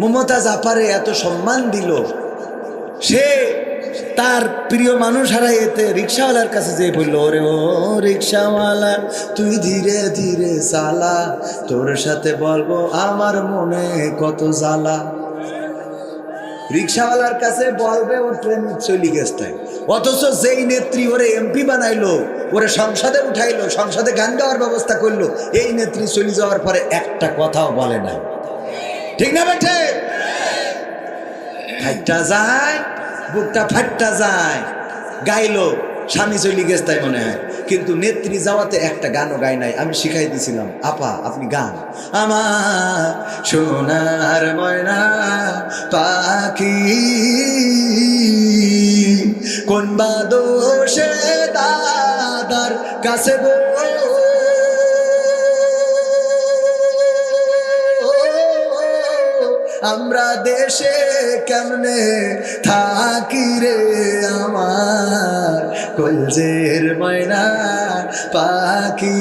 মমতা জাপারে এত সম্মান দিল, সে তার প্রিয় মানুষ হারাই এতে রিক্সাওয়ালার কাছে যে বলল, ওরে ও রিক্সাওয়ালা, তুই ধীরে ধীরে চালা, তোর সাথে বলব আমার মনে কত জ্বালা। রিক্সাওয়ালার কাছে বলবে ও ট্রেন চলি গেছে। অথচ যেই নেত্রী ওরে এমপি বানাইলো, ওরে সংসদে উঠাইলো, সংসদে গান গাওয়ার ব্যবস্থা করল, এই নেত্রী চলে যাওয়ার পরে একটা কথাও বলে না ঠিক না বেঠে? ফাইটটা যায়, বুকটা ফাটটা যায়। গাইলো, স্বামী চলি গেছে তাই মনে হয়। কিন্তু নেত্রী যাওয়াতে একটা গানও গাই নাই, আমি শিখাই দিছিলাম। আপা, আপনি গান। আমার সোনার ময়না পাখি, কোন বা দোষে দাদার কাছে গো? আমরা দেশে কেমনে থাকি রে আমার? কলজের ময়না পাখি